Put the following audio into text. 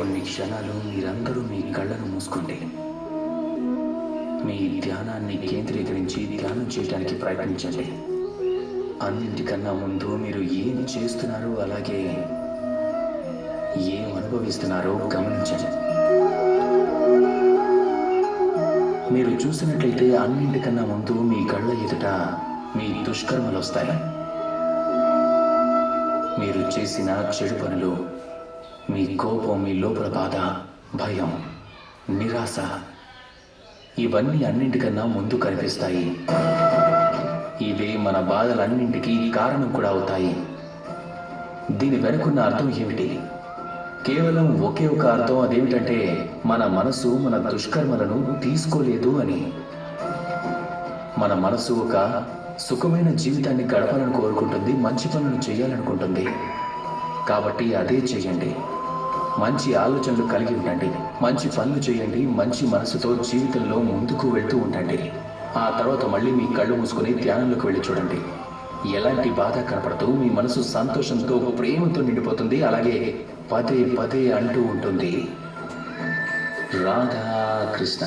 కొన్ని క్షణాలు మీరందరూ మీ కళ్ళను మూసుకోండి. మీ ధ్యానాన్ని కేంద్రీకరించి ధ్యానం చేయడానికి ప్రయత్నించండి. అన్నింటికన్నా ముందు మీరు ఏం చేస్తున్నారో అలాగే ఏం అనుభవిస్తున్నారో గమనించండి. మీరు చూసినట్లయితే అన్నింటికన్నా ముందు మీ కళ్ళ ఎదుట మీ దుష్కర్మలు వస్తాయి. మీరు చేసిన చెడు పనులు మీ కోపం మీ లోపల బాధ భయం నిరాశ ఇవన్నీ అన్నింటికన్నా ముందు కనిపిస్తాయి. ఇవే మన బాధలన్నింటికీ కారణం కూడా అవుతాయి. దీని వెనుకున్న అర్థం ఏమిటి? కేవలం ఒకే ఒక అర్థం అదేమిటంటే మన మనసు మన దుష్కర్మలను తీసుకోలేదు అని. మన మనసు ఒక సుఖమైన జీవితాన్ని గడపాలని కోరుకుంటుంది మంచి పనులు చేయాలనుకుంటుంది. కాబట్టి అదే చేయండి. మంచి ఆలోచనలు కలిగి ఉండండి. మంచి పనులు చేయండి. మంచి మనసుతో జీవితంలో ముందుకు వెళ్తూ ఉండండి. ఆ తర్వాత మళ్ళీ మీ కళ్ళు మూసుకొని ధ్యానంలోకి వెళ్ళి చూడండి. ఎలాంటి బాధ కనపడదు. మీ మనసు సంతోషంతో ప్రేమతో నిండిపోతుంది. అలాగే పదే పదే అంటూ ఉంటుంది. రాధా కృష్ణ